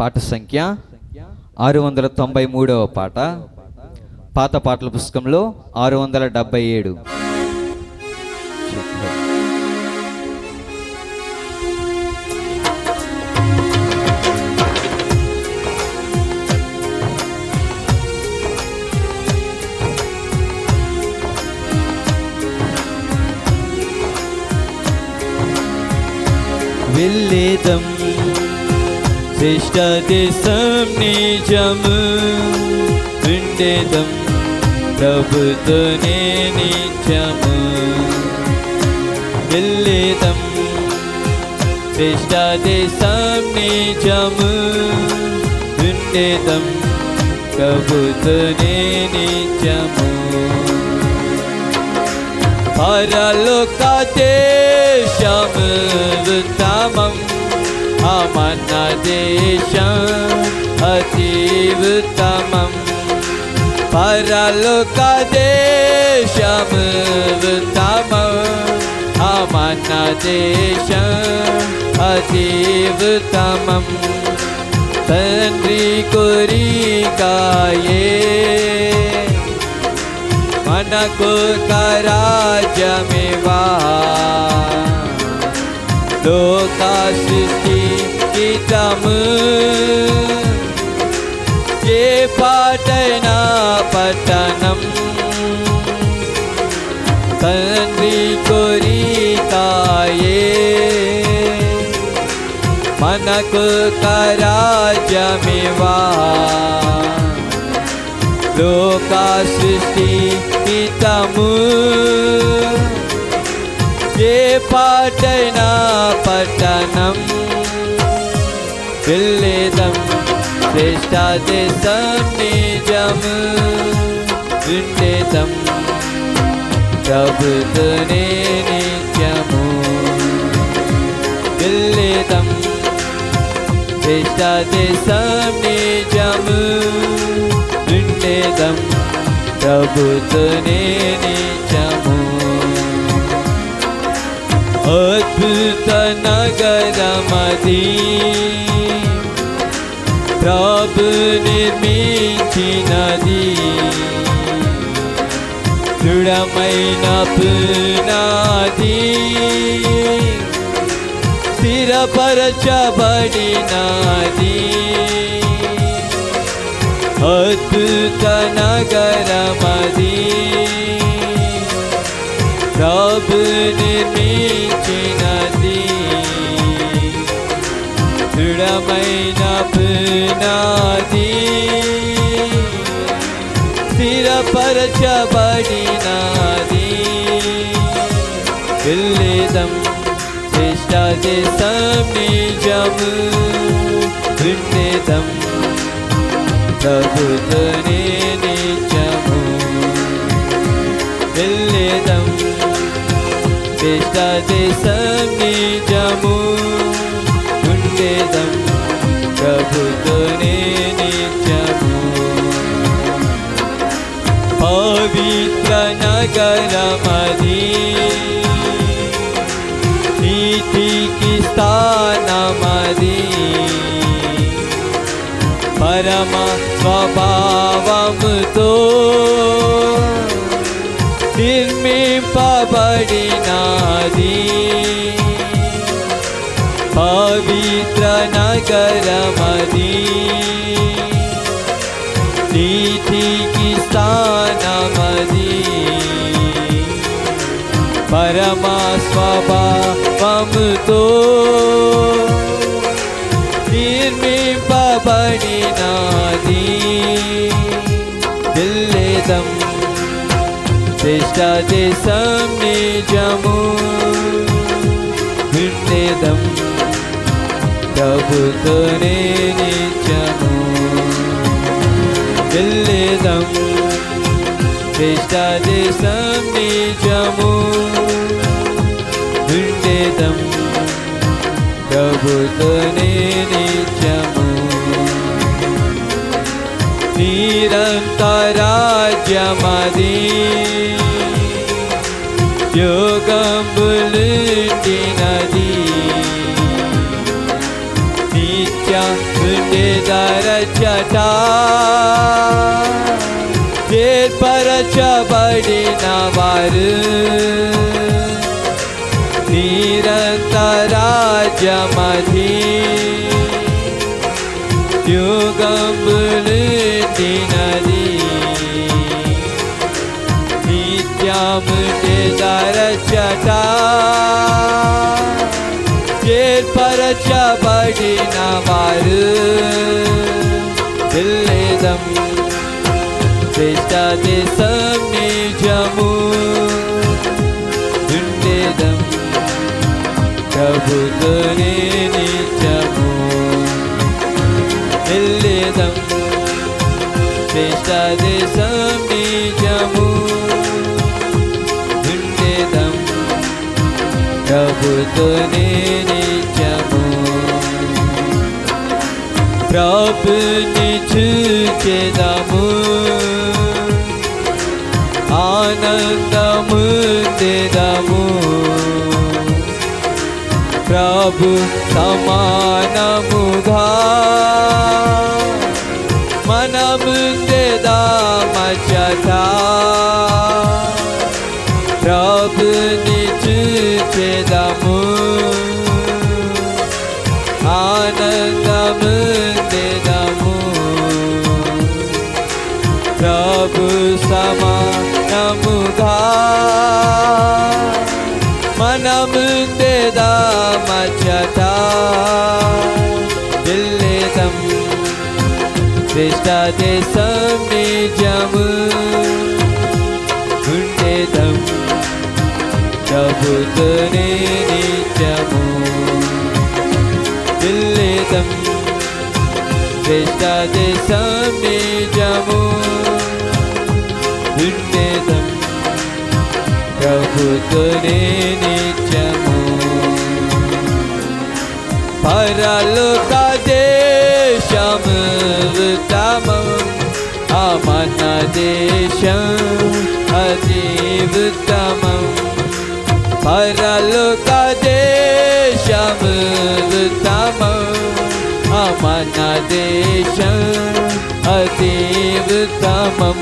పాట సంఖ్య ఆరు వందల తొంభై మూడవ పాట. పాత పాటల పుస్తకంలో ఆరు వందల డెబ్బై ఏడు. వెళ్ళేదం శ్రేష్ట దేశం నిజము ఉండేదం ప్రభుతోనే నిత్యము వెళ్ళేదం శ్రేష్ట నిజము ఉండేదం ప్రభుతోనే నిత్యము పరలోక దేశం ఉత్తమం అమన్న దేశం అతి ఉత్తమం పరలోక దేశం ఉత్తమం అమన్న దేశం అతి ఏ పాటైనా పట్టణం. తండ్రి కొరితాయే మనకు కరాజమివా లోకా సృష్టి హితము ఏ పాటైనా పట్టణం. వెళ్ళేదం శ్రేష్ట దేశం నిజము ఉండేదం ప్రభుతోనే నిత్యము వెళ్ళేదం శ్రేష్ట దేశం నిజము ఉండేదం ప్రభుతోనే నిత్యము అద్భుత నగరమది నిర్మించినది దృఢమైన పునాది స్థిరపరచబడినది అద్భుత నగరమది ప్రభు నిర్మించినది దృఢమైన పునాది స్థిరపరచబడినది. విల్లేదం శ్రేష్ట దేశం నిజము ఉండేదం ప్రభుతోనే నిత్యము వెళ్ళేదం శ్రేష్ట దేశం నిజము ఉండేదం ప్రభుతోనే నిత్యము పవిత్ర నగరమది నీతికి స్థానమది पवित्र नगर मदी। तिथि पवित्रनगरमदि मदी। परमा स्वभा तो निर्मी पवणि नदी। दिल्ले दम तु दे दिल्लेदं तिष्ठति सम्निजमु दम ప్రభుతోనే నిత్యము వెళ్ళేదం శ్రేష్ట నిజము ఉండేదం ప్రభుతోనే నిత్యము నిరంతరాజ్యమది. యోగంబులుండినది నిత్య कर चटा देर पर चबड़ी नवर। निरंतराज मधी। युगम्बुल दिनदी के दर चटा देर पर चब పడిన వారు దిల్లేదం శ్రేష్ట దేశం నిజము ఉండేదం ప్రభుతోనే నిజము వెళ్ళేదం శ్రేష్ట దేశం నిజము ఉండేదం ప్రభుతోనే ప్రభుని చూచెదము ఆనందము తెదము ప్రభు సమానముగా మనముందెదామచట ప్రభుని చూచెదము ఆనందముందెదము ప్రభు సమానముగా మనము మనముందెదామచట దిల్లేదం శ్రేష్ట దేశం నిజము. ఉండేదం ప్రభుత్వనే నిత్యము. దిల్లేదం శ్రేష్ట దేశం నిజము. ప్రభుత్వనే నిత్యము పరలోక దేశం ఉత్తమం అమన దేశం అతి ఉత్తమం పరలోక దేశం ఉత్తమం అమన దేశం అతి ఉత్తమం